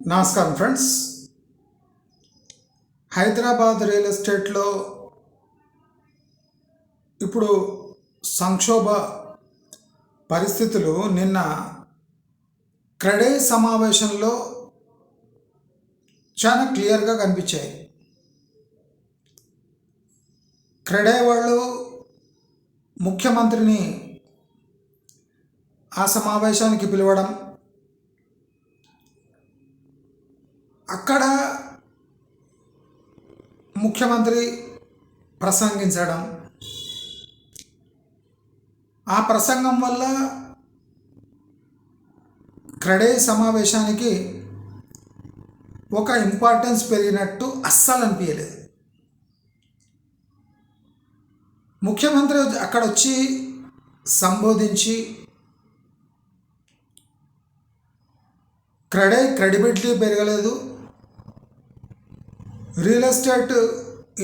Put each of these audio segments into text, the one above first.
నమస్కారం friends. Hyderabad real ఎస్టేట్లో ఇప్పుడు సంక్షోభ పరిస్థితులు నిన్న క్రెడే సమావేశంలో చాలా క్లియర్గా కనిపించాయి. క్రెడే వాళ్ళు ముఖ్యమంత్రిని ఆ సమావేశానికి పిలవడం అక్కడ ముఖ్యమంత్రి ప్రసంగించడం. ఆ ప్రసంగం వల్ల క్రడే సమావేశానికి ఒక ఇంపార్టెన్స్ పెరిగినట్టు అస్సలు అనిపించలేదు ముఖ్యమంత్రి అక్కడ వచ్చి సంబోధించి క్రెడై క్రెడిబిలిటీ పెరగలేదు. రియల్ ఎస్టేట్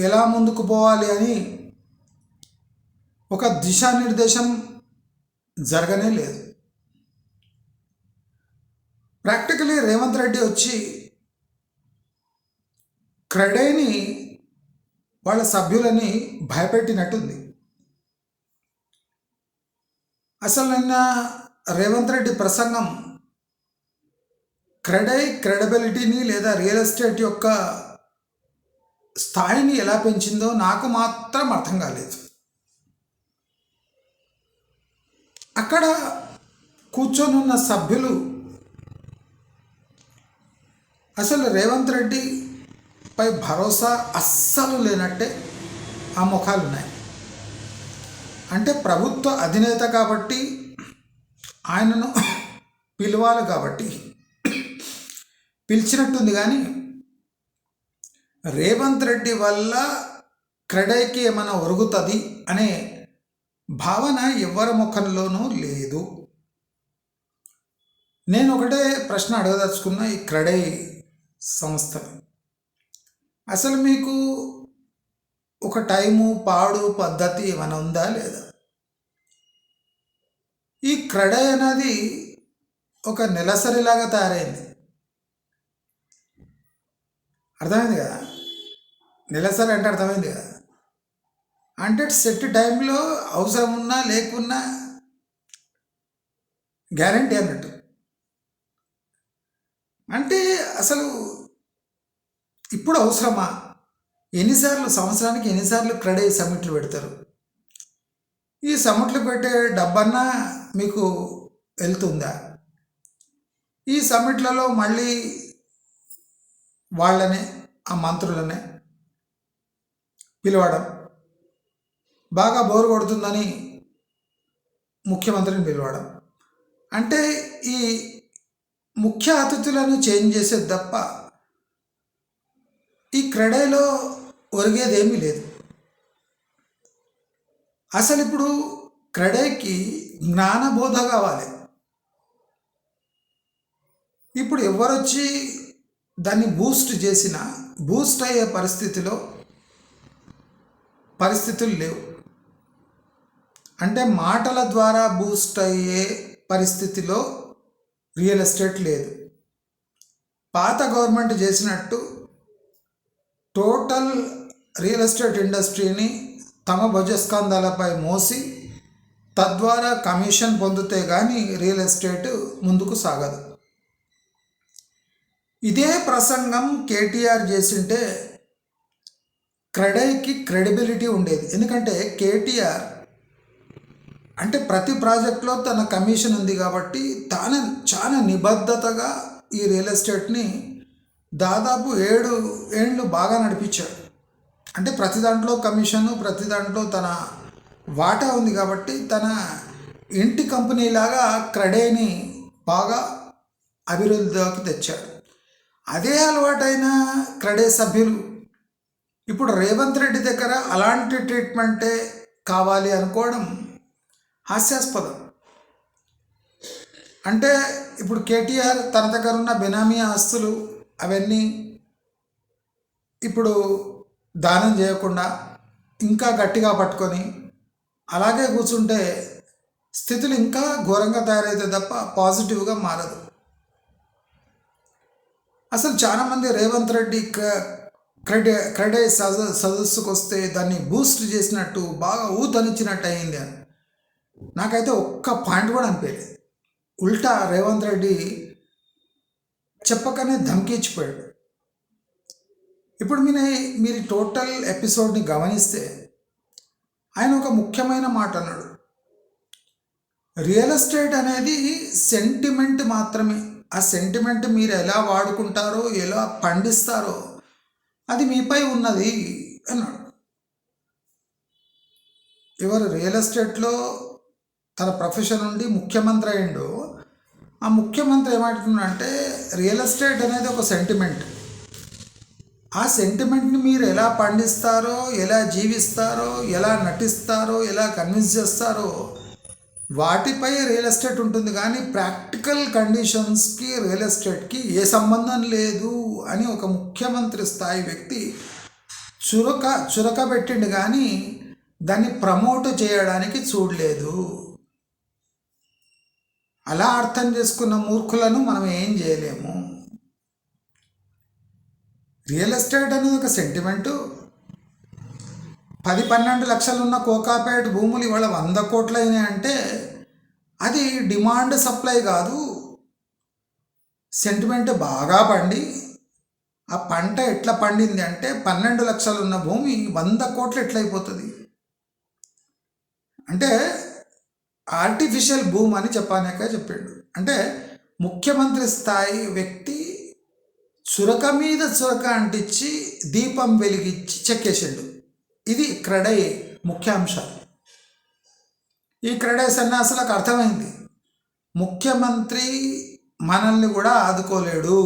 ఎలా ముందుకు పోవాలి అని ఒక దిశానిర్దేశం జరగనే లేదు. ప్రాక్టికలీ రేవంత్ రెడ్డి వచ్చి క్రెడైని వాళ్ళ సభ్యులని భయపెట్టినట్టుంది. అసలు నిన్న రేవంత్ రెడ్డి ప్రసంగం క్రెడై క్రెడబిలిటీని లేదా రియల్ ఎస్టేట్ యొక్క స్థాయిని ఎలా పెంచిందో నాకు మాత్రం అర్థం కాలేదు. అక్కడ కూర్చొనున్న సభ్యులు అసలు రేవంత్ రెడ్డి పై భరోసా అస్సలు లేనట్టే ఆ ముఖాలు ఉన్నాయి అంటే ప్రభుత్వ అధినేత కాబట్టి ఆయనను పిలవాలి కాబట్టి పిలిచినట్టుంది కానీ రేవంత్ రెడ్డి వల్ల క్రెడైకి ఏమైనా ఒరుగుతుంది అనే భావన ఎవరి ముఖంలోనూ లేదు. నేను ఒకటే ప్రశ్న అడగదలుచుకున్న ఈ క్రెడై సంస్థ. అసలు మీకు ఒక టైము పాడు పద్ధతి ఏమైనా ఉందా లేదా? ఈ క్రెడై అనేది ఒక నెలసరిలాగా తయారైంది. అర్థమైంది కదా? నెలసరి అంటే అర్థమైంది కదా. అంటే సెట్ టైంలో అవసరం ఉన్నా లేకున్నా గ్యారంటీ అన్నట్టు. అంటే అసలు ఇప్పుడు అవసరమా? ఎన్నిసార్లు సంవత్సరానికి ఎన్నిసార్లు క్రెడే సమిట్లు పెడతారు? ఈ సమిట్లు పెట్టే డబ్బన్నా మీకు వెళ్తుందా? ఈ సమిట్లలో మళ్ళీ వాళ్ళనే ఆ మంత్రులనే పిలవడం. బాగా బోరు కొడుతుందని ముఖ్యమంత్రిని పిలవడం. అంటే ఈ ముఖ్య అతిథులను చేంజ్ చేసేది తప్ప ఈ క్రెడేలో ఒరిగేదేమీ లేదు. అసలు ఇప్పుడు క్రెడేకి జ్ఞానబోధ కావాలి. ఇప్పుడు ఎవరొచ్చి దాన్ని బూస్ట్ చేసిన బూస్ట్ అయ్యే పరిస్థితిలో పరిస్థితులు లేవు. అంటే మాటల ద్వారా బూస్ట్ అయ్యే పరిస్థితిలో రియల్ ఎస్టేట్ లేదు. పాత గవర్నమెంట్ చేసినట్టు టోటల్ రియల్ ఎస్టేట్ ఇండస్ట్రీని తమ భుజస్కంధాలపై మోసి తద్వారా కమిషన్ పొందితే కానీ రియల్ ఎస్టేట్ ముందుకు సాగదు. ఇదే ప్రసంగం కేటీఆర్ చేసింటే క్రెడైకి క్రెడిబిలిటీ ఉండేది. ఎందుకంటే కేటీఆర్ అంటే ప్రతి ప్రాజెక్ట్లో తన కమిషన్ ఉంది కాబట్టి తాను చాలా నిబద్ధతగా ఈ రియల్ ఎస్టేట్ని దాదాపు ఏడు ఏళ్ళు బాగా నడిపించాడు. అంటే ప్రతి దాంట్లో కమిషను ప్రతి దాంట్లో తన వాటా ఉంది కాబట్టి తన ఇంటి కంపెనీలాగా క్రెడేని బాగా అభివృద్ధిలోకి తెచ్చాడు. అదే అలవాటైన క్రెడే సభ్యులు ఇప్పుడు రేవంత్ రెడ్డి దగ్గర అలాంటి ట్రీట్మెంటే కావాలి అనుకోవడం హాస్యాస్పదం. అంటే ఇప్పుడు కేటీఆర్ తన దగ్గర ఉన్న బెనామీ ఆస్తులు అవన్నీ ఇప్పుడు దానం చేయకుండా ఇంకా గట్టిగా పట్టుకొని అలాగే కూర్చుంటే స్థితులు ఇంకా ఘోరంగా తయారైతే తప్ప పాజిటివ్గా మారదు. అసలు చాలామంది రేవంత్ రెడ్డి క్రెడే క్రెడే సద సదస్సుకు వస్తే దాన్ని బూస్ట్ చేసినట్టు బాగా ఊతనిచ్చినట్టు అయింది అని. నాకైతే ఒక్క పాయింట్ కూడా అనిపించలేదు ఉల్టా రేవంత్ రెడ్డి చెప్పకనే ధమ్కిచ్చిపోయాడు. ఇప్పుడు మీరు మీరు టోటల్ ఎపిసోడ్ని గమనిస్తే ఆయన ఒక ముఖ్యమైన మాట అన్నాడు. రియల్ ఎస్టేట్ అనేది సెంటిమెంట్ మాత్రమే. ఆ సెంటిమెంట్ మీరు ఎలా వాడుకుంటారో ఎలా పండిస్తారో అది మీపై ఉన్నది అన్నాడు. ఎవరు రియల్ ఎస్టేట్లో తన ప్రొఫెషన్ నుండి ముఖ్యమంత్రి అయిండు ఆ ముఖ్యమంత్రి ఏమంటున్నాడంటే రియల్ ఎస్టేట్ అనేది ఒక సెంటిమెంట్ ఆ సెంటిమెంట్ని మీరు ఎలా పండిస్తారో ఎలా జీవిస్తారో ఎలా నటిస్తారో ఎలా కన్విన్స్ చేస్తారో వాటిపై రియల్ ఎస్టేట్ ఉంటుంది కానీ ప్రాక్టికల్ కండిషన్స్కి రియల్ ఎస్టేట్కి ఏ సంబంధం లేదు అని ఒక ముఖ్యమంత్రి స్థాయి వ్యక్తి చురక చురకబెట్టిండు కానీ దాన్ని ప్రమోట్ చేయడానికి చూడలేదు. అలా అర్థం చేసుకున్న మూర్ఖులను మనం ఏం చేయలేము. రియల్ ఎస్టేట్ అనేది ఒక సెంటిమెంటు పది పన్నెండు లక్షలు ఉన్న కోకాపేట భూములు ఇవాళ వంద కోట్లు అయినాయి అంటే అది డిమాండ్ సప్లై కాదు. సెంటిమెంట్ బాగా పండి. ఆ పంట ఎట్లా పండింది అంటే పన్నెండు లక్షలు ఉన్న భూమి వంద కోట్లు ఎట్లయిపోతుంది? అంటే ఆర్టిఫిషియల్ భూమి అని చెప్పానాక చెప్పాడు. అంటే ముఖ్యమంత్రి స్థాయి వ్యక్తి చురక మీద చురక అంటించి దీపం వెలిగించి చెక్కేసాడు. ఇది క్రెడై ముఖ్యాంశాలు ఈ క్రెడై సన్యాసులకు అర్థమైంది. ముఖ్యమంత్రి మనల్ని కూడా ఆదుకోలేడు.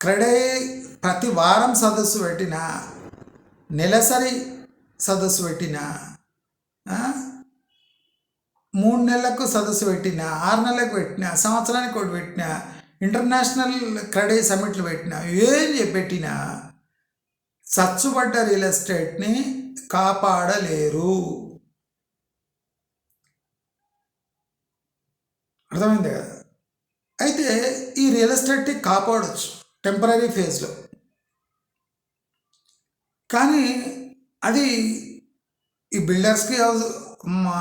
క్రెడై ప్రతి వారం సదస్సు పెట్టిన నెలసరి సదస్సు పెట్టిన ఆ, మూడు నెలలకు సదస్సు పెట్టినా ఆరు నెలలకు పెట్టిన సంవత్సరానికి ఒకటి పెట్టిన ఇంటర్నేషనల్ క్రెడై సమిట్లు పెట్టినా ఏం చెప్పి పెట్టినా చచ్చుబడ్డ రియల్ ఎస్టేట్ని కాపాడలేరు. అర్థమైంది కదా? అయితే ఈ రియల్ ఎస్టేట్ని కాపాడవచ్చు టెంపరీ ఫేజ్లో కానీ అది ఈ బిల్డర్స్కి మా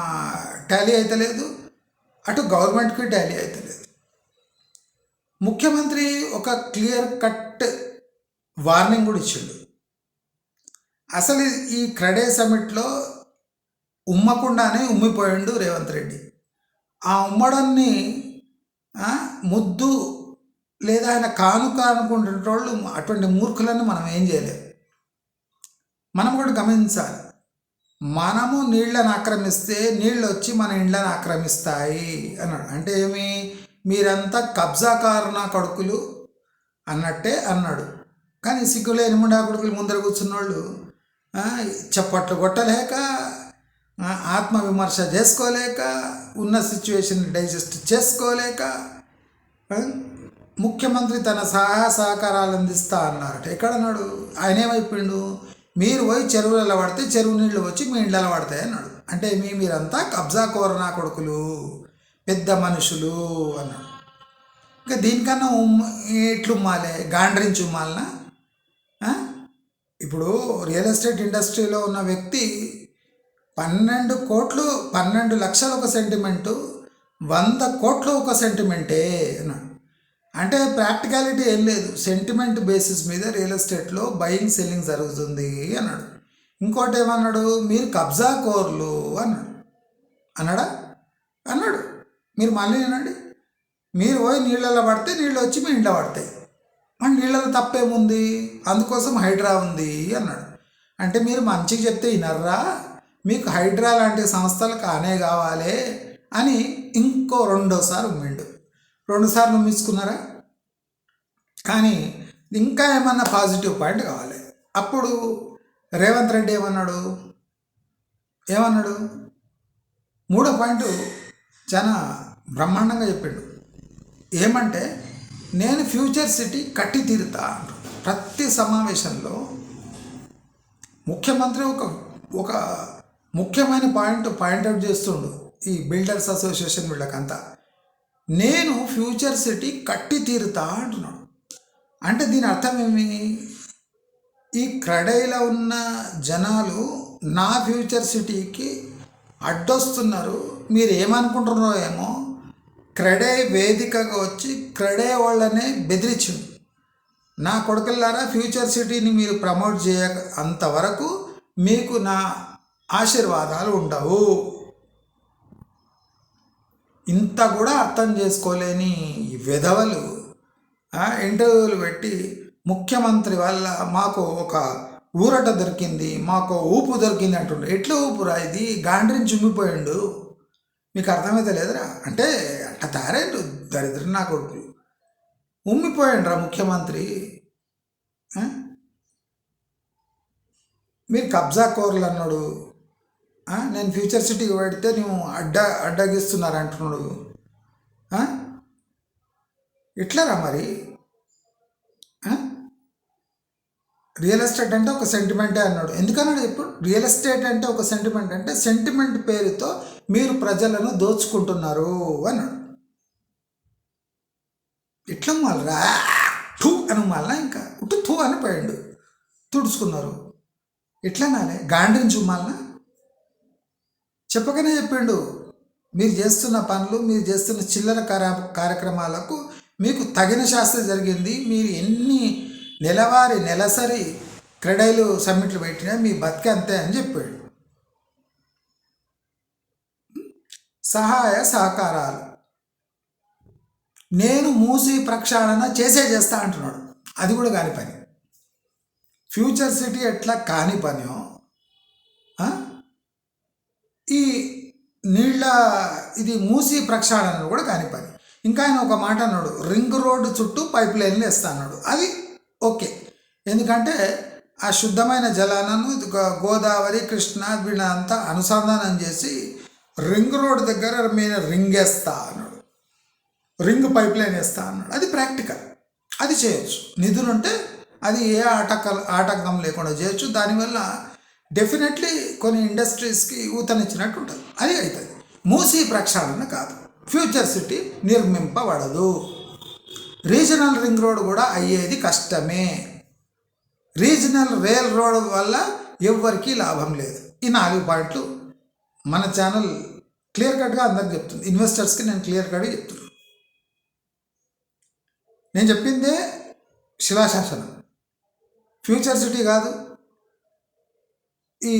టాలీ అవుతలేదు అటు గవర్నమెంట్కి టాలీ అవుతలేదు ముఖ్యమంత్రి ఒక క్లియర్ కట్ వార్నింగ్ కూడా ఇచ్చిండు. అసలు ఈ క్రెడే సమిట్లో ఉమ్మకుండానే ఉమ్మిపోయిండు రేవంత్ రెడ్డి. ఆ ఉమ్మడాన్ని ముద్దు లేదా ఆయన కానుక అనుకుంటున్నోళ్ళు అటువంటి మూర్ఖులను మనం ఏం చేయలేం. మనం కూడా గమనించాలి. మనము నీళ్ళని ఆక్రమిస్తే నీళ్ళు వచ్చి మన ఇండ్లను ఆక్రమిస్తాయి అన్నాడు. అంటే ఏమి? మీరంతా కబ్జాకారున కొడుకులు? అన్నట్టే అన్నాడు. కానీ సిగ్గులేని ముండా కొడుకులు ముందర కూర్చున్నోళ్ళు వాళ్ళు చప్పట్లు కొట్టలేక ఆత్మవిమర్శ చేసుకోలేక ఉన్న సిచ్యువేషన్ డైజెస్ట్ చేసుకోలేక ముఖ్యమంత్రి తన సహాయ సహకారాలు అందిస్తా అన్నారట. ఎక్కడన్నాడు ఆయన ఏమైపోయిండు? మీరు పోయి చెరువులలో పడితే చెరువు నీళ్ళు వచ్చి మీ ఇండ్లలో పడతాయి అన్నాడు. అంటే మీ మీరంతా కబ్జా కోరనా కొడుకులు? పెద్ద మనుషులు అన్నాడు. ఇంకా దీనికన్నా ఉమ్ ఎట్లు ఉమ్మాలే గాండ్రించి ఉమ్మాలనా? ఇప్పుడు రియల్ ఎస్టేట్ ఇండస్ట్రీలో ఉన్న వ్యక్తి పన్నెండు కోట్లు పన్నెండు లక్షలు ఒక సెంటిమెంటు వంద కోట్లు ఒక సెంటిమెంటే అన్నాడు. అంటే ప్రాక్టికాలిటీ ఏం లేదు. సెంటిమెంట్ బేసిస్ మీద రియల్ ఎస్టేట్లో బయింగ్ సెల్లింగ్ జరుగుతుంది అన్నాడు. ఇంకోటి ఏమన్నాడు? మీరు కబ్జా కోర్లు అన్నాడు. అన్నాడా? అన్నాడు. మీరు మళ్ళీ వినండి. మీరు పోయి నీళ్ళలో పడితే నీళ్ళు వచ్చి మీ ఇంట్లో పడతాయి. మన నీళ్ళలో తప్పేముంది? అందుకోసం హైడ్రా ఉంది అన్నాడు. అంటే మీరు మంచిగా చెప్తే వినర్రా? మీకు హైడ్రా లాంటి సంస్థలు కానే కావాలి అని ఇంకో రెండోసారి ఉమ్మిండు. రెండుసార్లు ఉమ్మించుకున్నారా? కానీ ఇంకా ఏమన్నా పాజిటివ్ పాయింట్ కావాలి. అప్పుడు రేవంత్ రెడ్డి ఏమన్నాడు? ఏమన్నాడు? మూడో పాయింట్ చాలా బ్రహ్మాండంగా చెప్పిండు. ఏమంటే నేను ఫ్యూచర్ సిటీ కట్టి తీరుతా అంటాడు. ప్రతి సమావేశంలో ముఖ్యమంత్రి ఒక ఒక ముఖ్యమైన పాయింట్ పాయింట్అవుట్ చేస్తుండు ఈ బిల్డర్స్ అసోసియేషన్ వీళ్ళకంతా. నేను ఫ్యూచర్ సిటీ కట్టి తీరుతా అంటున్నాడు. అంటే దీని అర్థం ఏమి? ఈ క్రడైలో ఉన్న జనాలు నా ఫ్యూచర్ సిటీకి అడ్డొస్తున్నారు. మీరు ఏమనుకుంటున్నారో ఏమో క్రెడే వేదికగా వచ్చి క్రెడే వాళ్ళనే బెదిరించింది. నా కొడుకులారా ఫ్యూచర్ సిటీని మీరు ప్రమోట్ చేయ అంతవరకు మీకు నా ఆశీర్వాదాలు ఉండవు. ఇంత కూడా అర్థం చేసుకోలేని విధవలు ఇంటర్వ్యూలు పెట్టి ముఖ్యమంత్రి వల్ల మాకు ఒక ఊరట దొరికింది మాకు ఊపు దొరికింది అంటుండే ఎట్లా ఊపురా ఇది? గాండ్రిని చుమ్మిపోయిండు. మీకు అర్థమైతే లేదురా? అంటే అట్ట తయారైండు దరిద్రం నా కొడుకు. ఉమ్మిపోయిండ్రా ముఖ్యమంత్రి. మీరు కబ్జా కోరలు అన్నాడు. నేను ఫ్యూచర్ సిటీకి పెడితే నువ్వు అడ్డ అడ్డగిస్తున్నారు అంటున్నాడు. ఇట్లారా మరి? రియల్ ఎస్టేట్ అంటే ఒక సెంటిమెంటే అన్నాడు. ఎందుకన్నాడు ఇప్పుడు రియల్ ఎస్టేట్ అంటే ఒక సెంటిమెంట్. అంటే సెంటిమెంట్ పేరుతో మీరు ప్రజలను దోచుకుంటున్నారు అన్నాడు. ఇట్లా మళ్ళా ఠూ అని మళ్ళా ఇంకా? ఉట్టు థూ అని పోయిండు. తుడుచుకున్నారు. ఇట్లా నాలే? గాండ్రించి మళ్ళా చెప్పకనే చెప్పిండు. మీరు చేస్తున్న పనులు మీరు చేస్తున్న చిల్లర కార్య కార్యక్రమాలకు మీకు తగిన శాస్త్ర జరిగింది. మీరు ఎన్ని నెలవారి నెలసరి క్రెడైలు సమ్మిట్లు పెట్టినా మీ బతికే అంతే అని చెప్పాడు. సహాయ సహకారాలు. నేను మూసి ప్రక్షాళన చేసే చేస్తా అంటున్నాడు. అది కూడా కాని పని. ఫ్యూచర్ సిటీ ఎట్లా కాని పనియో ఈ నీళ్ళ ఇది మూసి ప్రక్షాళన కూడా కాని పని. ఇంకా ఆయన ఒక మాట అన్నాడు రింగ్ రోడ్డు చుట్టూ పైప్ లైన్లు వేస్తా అన్నాడు. అది ఓకే. ఎందుకంటే ఆ శుద్ధమైన జలాలను గోదావరి గోదావరి కృష్ణ అంతా అనుసంధానం చేసి రింగ్ రోడ్ దగ్గర మీద రింగ్ వేస్తా అన్నాడు. రింగ్ పైప్ లైన్ వేస్తా అన్నాడు. అది ప్రాక్టికల్ అది చేయొచ్చు. నిధులు ఉంటే అది ఏ ఆటక ఆటంకం లేకుండా చేయొచ్చు. దానివల్ల డెఫినెట్లీ కొన్ని ఇండస్ట్రీస్కి ఊతనిచ్చినట్టు ఉంటుంది. అది అవుతుంది మూసీ ప్రక్షాళన కాదు. ఫ్యూచర్ సిటీ నిర్మింపబడదు. రీజనల్ రింగ్ రోడ్ కూడా అయ్యేది కష్టమే. రీజనల్ రైల్ రోడ్ వల్ల ఎవ్వరికీ లాభం లేదు. ఈ నాలుగు పాయింట్లు మన ఛానల్ క్లియర్ కట్గా అందరికి చెప్తుంది. ఇన్వెస్టర్స్కి నేను క్లియర్ కట్గా చెప్తున్నాను నేను చెప్పిందే శిలాశాసనం. ఫ్యూచర్ సిటీ కాదు. ఈ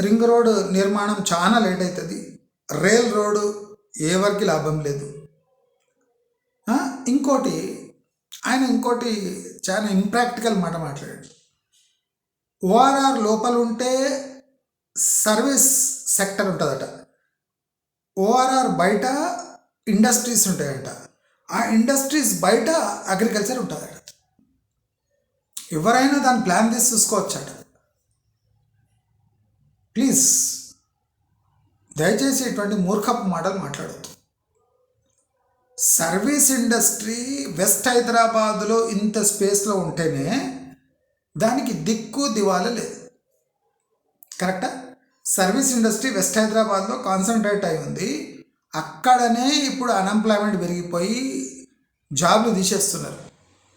రింగ్ రోడ్ నిర్మాణం చాలా లేట్ అవుతుంది రైల్ రోడ్డు ఎవరికి లాభం లేదు. ఇంకోటి ఆయన ఇంకోటి చాలా ఇంప్రాక్టికల్ మాట మాట్లాడాడు. ఓఆర్ఆర్ లోపల ఉంటే సర్వీస్ సెక్టర్ ఉంటుందట. ఓఆర్ఆర్ బయట ఇండస్ట్రీస్ ఉంటాయంట. ఆ ఇండస్ట్రీస్ బయట అగ్రికల్చర్ ఉంటుందట. ఎవరైనా దాని ప్లాన్ తీసి చూసుకోవచ్చట. ప్లీజ్ దయచేసి ఇటువంటి మూర్ఖపు మాటలు మాట్లాడద్దు. సర్వీస్ ఇండస్ట్రీ వెస్ట్ హైదరాబాద్లో ఇంత స్పేస్లో ఉంటేనే దానికి దిక్కు దివాల లేదు. కరెక్టా? సర్వీస్ ఇండస్ట్రీ వెస్ట్ హైదరాబాద్లో కాన్సన్ట్రేట్ అయి ఉంది. అక్కడనే ఇప్పుడు అన్ఎంప్లాయ్మెంట్ పెరిగిపోయి జాబ్లు తీసేస్తున్నారు.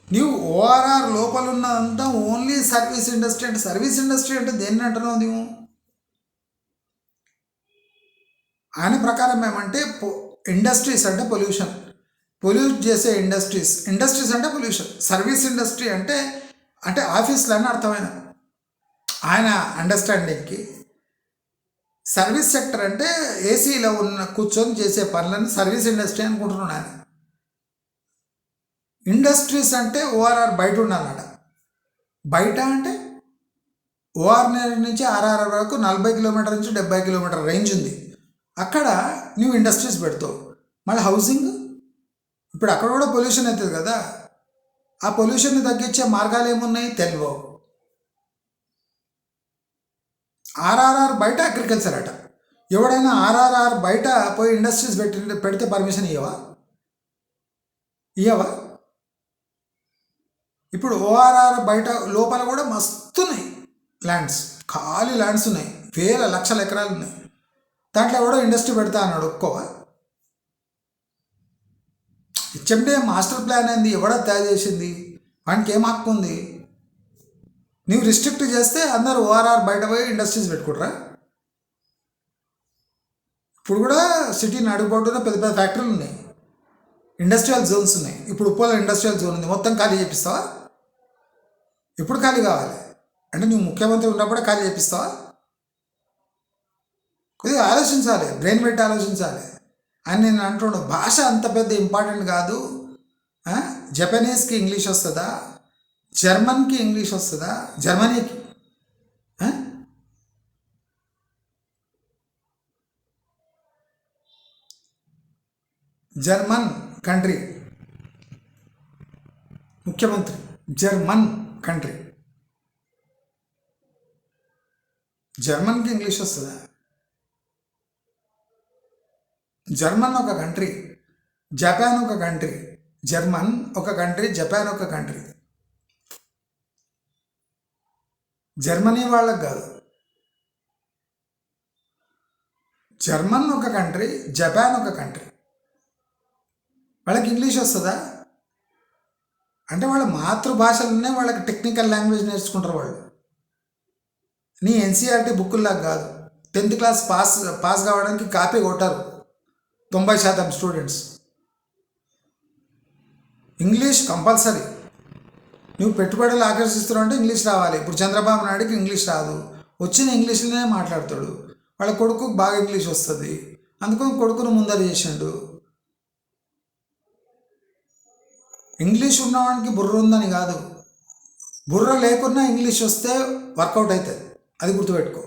నీవు ఓఆర్ఆర్ లోపల ఉన్నదంతా ఓన్లీ సర్వీస్ ఇండస్ట్రీ అంటే సర్వీస్ ఇండస్ట్రీ అంటే దేన్ని అంటున్నావు నీవు? ఆయన ప్రకారం ఏమంటే ఇండస్ట్రీస్ అంటే పొల్యూషన్ పొల్యూట్ చేసే ఇండస్ట్రీస్ ఇండస్ట్రీస్ అంటే పొల్యూషన్ సర్వీస్ ఇండస్ట్రీ అంటే అంటే ఆఫీస్లు అని అర్థమైన ఆయన అండర్స్టాండింగ్కి సర్వీస్ సెక్టర్ అంటే ఏసీలో ఉన్న కూర్చొని చేసే పనులను సర్వీస్ ఇండస్ట్రీ అనుకుంటున్నాను ఇండస్ట్రీస్ అంటే ఓఆర్ఆర్ బయట ఉండాలన్నమాట బయట అంటే ఓఆర్ఆర్ నుంచి ఆర్ఆర్ఆర్ వరకు నలభై కిలోమీటర్ నుంచి డెబ్బై కిలోమీటర్ రేంజ్ ఉంది. అక్కడ నువ్వు ఇండస్ట్రీస్ పెడతావు. మళ్ళీ హౌసింగ్? ఇప్పుడు అక్కడ కూడా పొల్యూషన్ అవుతుంది కదా. ఆ పొల్యూషన్ని తగ్గించే మార్గాలు ఏమున్నాయి? తెలియవు. ఆర్ఆర్ఆర్ బయట అగ్రికల్చర్ అట. ఎవడైనా ఆర్ఆర్ఆర్ బయట పోయి ఇండస్ట్రీస్ పెట్టి పెడితే పర్మిషన్ ఇవ్వవా ఇవ్వవా ఇప్పుడు ఓఆర్ఆర్ బయట లోపల కూడా మస్తున్నాయి ల్యాండ్స్ ఖాళీ ల్యాండ్స్ ఉన్నాయి. వేల లక్షల ఎకరాలు ఉన్నాయి. దాంట్లో ఎవడో ఇండస్ట్రీ పెడతా అన్నాడు ఒక్కోవా హెచ్ఎండే మాస్టర్ ప్లాన్ ఏంది? ఎవడో తయారు చేసింది? వానికి ఏం హక్కు ఉంది? నీవు రిస్ట్రిక్ట్ చేస్తే అందరు ఓఆర్ఆర్ బయట పోయి ఇండస్ట్రీస్ పెట్టుకుంటారా? ఇప్పుడు కూడా సిటీ నడుపుబడుతున్న పెద్ద పెద్ద ఫ్యాక్టరీలు ఉన్నాయి. ఇండస్ట్రియల్ జోన్స్ ఉన్నాయి. ఇప్పుడు ఉప్పోలో ఇండస్ట్రియల్ జోన్ ఉంది. మొత్తం ఖాళీ చేపిస్తావా? ఇప్పుడు ఖాళీ కావాలి? అంటే నువ్వు ముఖ్యమంత్రి ఉన్నప్పుడే ఖాళీ చేపిస్తావా? కొద్దిగా ఆలోచించాలి. బ్రెయిన్ పెట్టి ఆలోచించాలి. అని నేను అంటున్నాను భాష అంత పెద్ద ఇంపార్టెంట్ కాదు. జపనీస్కి ఇంగ్లీష్ వస్తుందా? జర్మన్కి ఇంగ్లీష్ వస్తుందా? జర్మనీకి. German country. ముఖ్యమంత్రి. German country. జర్మన్కి ఇంగ్లీష్ వస్తుందా? జర్మన్ ఒక కంట్రీ. జపాన్ ఒక కంట్రీ. జర్మన్ ఒక కంట్రీ. జపాన్ ఒక కంట్రీ. జర్మనీ వాళ్ళకి కాదు. జర్మన్ ఒక కంట్రీ జపాన్ ఒక కంట్రీ. వాళ్ళకి ఇంగ్లీష్ వస్తుందా? అంటే వాళ్ళ మాతృభాషలోనే వాళ్ళకి టెక్నికల్ లాంగ్వేజ్ నేర్చుకుంటారు వాళ్ళు. నీ ఎన్సీఆర్టీ బుక్కుల్లాగా కాదు. టెన్త్ క్లాస్ పాస్ పాస్ కావడానికి కాపీ కొట్టారు. తొంభై శాతం స్టూడెంట్స్. English compulsory. నువ్వు పెట్టుబడులు ఆకర్షిస్తున్నావు అంటే ఇంగ్లీష్ రావాలి. ఇప్పుడు చంద్రబాబు నాయుడుకి ఇంగ్లీష్ రాదు. వచ్చిన ఇంగ్లీష్లోనే మాట్లాడతాడు. వాళ్ళ కొడుకు బాగా ఇంగ్లీష్ వస్తుంది. అందుకని కొడుకును ముందర చేసిండు. ఇంగ్లీష్ ఉన్నవానికి బుర్ర ఉందని కాదు. బుర్ర లేకున్నా ఇంగ్లీష్ వస్తే వర్కౌట్ అవుతుంది. అది గుర్తుపెట్టుకో.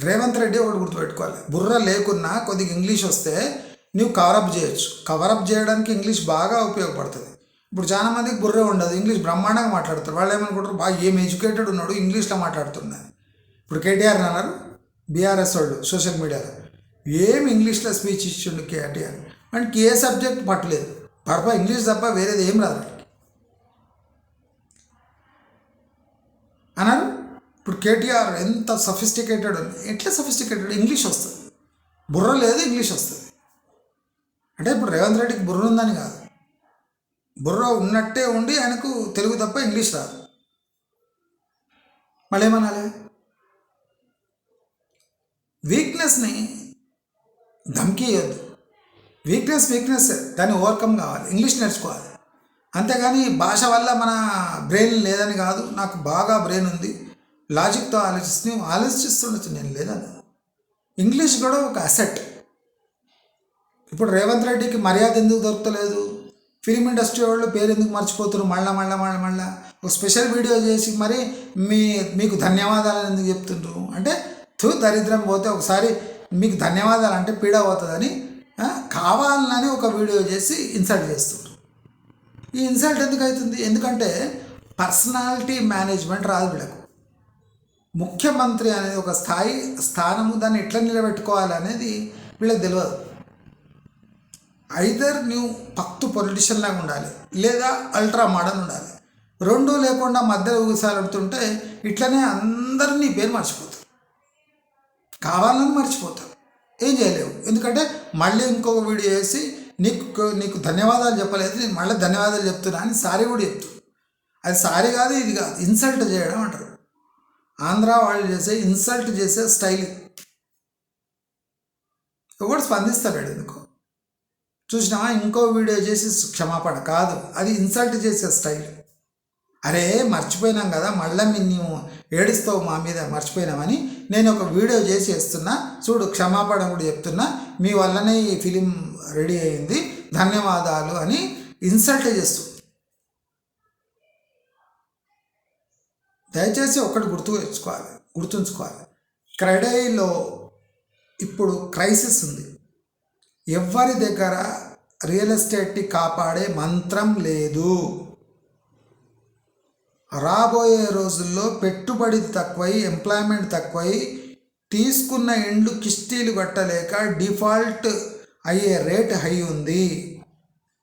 రేవంత్ రెడ్డి ఒకటి గుర్తుపెట్టుకోవాలి. బుర్ర లేకున్నా కొద్దిగా ఇంగ్లీష్ వస్తే నువ్వు కవరప్ చేయొచ్చు. కవరప్ చేయడానికి ఇంగ్లీష్ బాగా ఉపయోగపడుతుంది. ఇప్పుడు చాలా మందికి బుర్ర ఉండదు. ఇంగ్లీష్ బ్రహ్మాండంగా మాట్లాడతారు. వాళ్ళు ఏమనుకుంటారు? బాగా ఏం ఎడ్యుకేటెడ్ ఉన్నాడు ఇంగ్లీష్లో మాట్లాడుతున్నాను ఇప్పుడు కేటీఆర్ అన్నారు బీఆర్ఎస్ వాళ్ళు సోషల్ మీడియాలో. ఏం ఇంగ్లీష్లో స్పీచ్ ఇచ్చిండు కేటీఆర్? మనకి ఏ సబ్జెక్ట్ పట్టలేదు. పరప ఇంగ్లీష్ తప్ప వేరేది ఏం రాదు అన్నారు ఇప్పుడు కేటీఆర్ ఎంత సఫిస్టికేటెడ్ ఎట్లా సఫిస్టికేటెడ్? ఇంగ్లీష్ వస్తుంది. బుర్ర లేదు ఇంగ్లీష్ వస్తుంది. అంటే ఇప్పుడు రేవంత్ రెడ్డికి బుర్ర ఉందని కాదు. బుర్ర ఉన్నట్టే ఉండి ఆయనకు తెలుగు తప్ప ఇంగ్లీష్ రాదు. మళ్ళీ వీక్నెస్ని ధమ్కి ఇవ్వద్దు వీక్నెస్ వీక్నెస్ దాన్ని ఓవర్కమ్ కావాలి. ఇంగ్లీష్ నేర్చుకోవాలి. అంతేగాని భాష వల్ల మన బ్రెయిన్ లేదని కాదు. నాకు బాగా బ్రెయిన్ ఉంది. లాజిక్తో ఆలోచిస్తూ ఆలోచిస్తుండొచ్చు. నేను లేదని ఇంగ్లీష్ కూడా ఒక అసెట్ ఇప్పుడు రేవంత్ రెడ్డికి మర్యాద ఎందుకు దొరకలేదు ఫిలిం ఇండస్ట్రీ వాళ్ళు పేరు ఎందుకు మర్చిపోతున్నారు? మళ్ళా మళ్ళా మళ్ళా మళ్ళా. ఒక స్పెషల్ వీడియో చేసి మరి మీ మీకు ధన్యవాదాలు ఎందుకు చెప్తుండ్రు? అంటే తూ దరిద్రం పోతే ఒకసారి మీకు ధన్యవాదాలు అంటే పీడ పోతుందని కావాలని ఒక వీడియో చేసి ఇన్సల్ట్ చేస్తుండ్రు. ఈ ఇన్సల్ట్ ఎందుకు అవుతుంది? ఎందుకంటే పర్సనాలిటీ మేనేజ్మెంట్ రాదు వీళ్ళకు. ముఖ్యమంత్రి అనేది ఒక స్థాయి స్థానము దాన్ని ఎట్లా నిలబెట్టుకోవాలి అనేది వీళ్ళకి తెలియదు. ఐదర్ నువ్వు పక్తు పొలిటిషియన్ లాగా ఉండాలి లేదా అల్ట్రా మోడర్న్ ఉండాలి. రెండు లేకుండా మధ్యలో ఊసాడుతుంటే ఇట్లనే అందరినీ పేరు మర్చిపోతారు. కావాలని మర్చిపోతారు. ఏం చేయలేవు. ఎందుకంటే మళ్ళీ ఇంకొక వీడియో వేసి నీకు నీకు ధన్యవాదాలు చెప్పలేదు నేను మళ్ళీ ధన్యవాదాలు చెప్తున్నా అని సారీ కూడా చెప్తూ. అది సారీ కాదు ఇది కాదు. ఇన్సల్ట్ చేయడం అంటారు. ఆంధ్ర వాళ్ళు చేసే ఇన్సల్ట్ చేసే స్టైల్ ఎవడు స్పందిస్తాడు ఎందుకు? చూసినా ఇంకో వీడియో చేసి క్షమాపణ కాదు. అది ఇన్సల్ట్ చేసే స్టైల్ అరే మర్చిపోయినాం కదా మళ్ళీ మీ ఏడుస్తావు మా మీద మర్చిపోయినామని నేను ఒక వీడియో చేసి వేస్తున్నా. చూడు క్షమాపణ కూడా చెప్తున్నా. మీ వల్లనే ఈ ఫిలిం రెడీ అయింది. ధన్యవాదాలు అని ఇన్సల్ట్ చేస్తూ. దయచేసి ఒకటి గుర్తు తెచ్చుకోవాలి గుర్తుంచుకోవాలి. క్రెడైలో ఇప్పుడు క్రైసిస్ ఉంది. ఎవ్వరి దగ్గర రియల్ ఎస్టేట్ని కాపాడే మంత్రం లేదు. రాబోయే రోజుల్లో పెట్టుబడి తక్కువై ఎంప్లాయ్మెంట్ తక్కువై తీసుకున్న ఇండ్లు కిస్తీలు కట్టలేక డిఫాల్ట్ అయ్యే రేట్ హై ఉంది.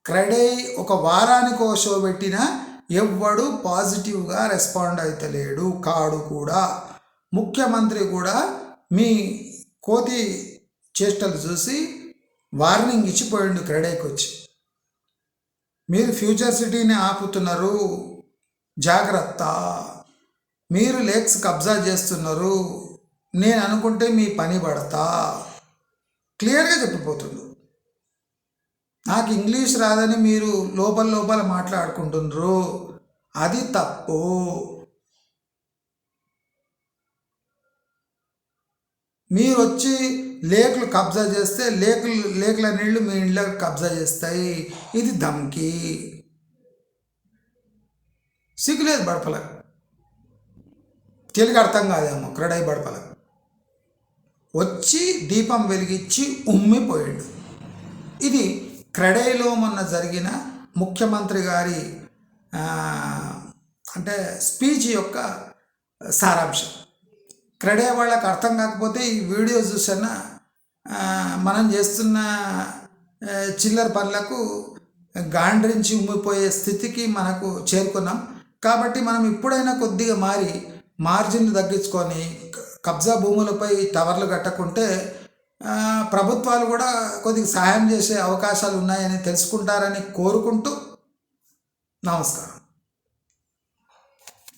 క్రెడై ఒక వారానికి షో పెట్టినా ఎవ్వడు పాజిటివ్గా రెస్పాండ్ అవుతలేడు కాడు కూడా. ముఖ్యమంత్రి కూడా మీ కోతి చేష్టలు చూసి వార్నింగ్ ఇచ్చిపోయిండు క్రెడైకి వచ్చి. మీరు ఫ్యూచర్ సిటీని ఆపుతున్నారు జాగ్రత్త. మీరు లేక్స్ కబ్జా చేస్తున్నారు నేను అనుకుంటే మీ పని పడతా. క్లియర్గా చెప్పిపోతుండు. నాకు ఇంగ్లీష్ రాదని మీరు లోపల లోపల మాట్లాడుకుంటున్నారు అది తప్పు. మీరు వచ్చి లేకులు కబ్జా చేస్తే లేకులు లేకుల నీళ్ళు మీ ఇంట్లో కబ్జా చేస్తాయి. ఇది ధమ్కి. సిగ్గులేదు బడపల. తెలుగు అర్థం కాదేమో క్రడై బడపల. వచ్చి దీపం వెలిగించి ఉమ్మిపోయాడు. ఇది క్రెడైలో మొన్న జరిగిన ముఖ్యమంత్రి గారి అంటే స్పీచ్ యొక్క సారాంశం. క్రెడే వాళ్ళకి అర్థం కాకపోతే ఈ వీడియో చూసన్నా మనం చేస్తున్న చిల్లర పనులకు గాండ్రించి ఉమ్మిపోయే స్థితికి మనకు చేరుకున్నాం. కాబట్టి మనం ఇప్పుడైనా కొద్దిగా మారి మార్జిన్లు తగ్గించుకొని కబ్జా భూములపై టవర్లు కట్టకుంటే ప్రభుత్వాలు కూడా కొద్దిగా సహాయం చేసే అవకాశాలు ఉన్నాయని తెలుసుకుంటారని కోరుకుంటూ నమస్కారం.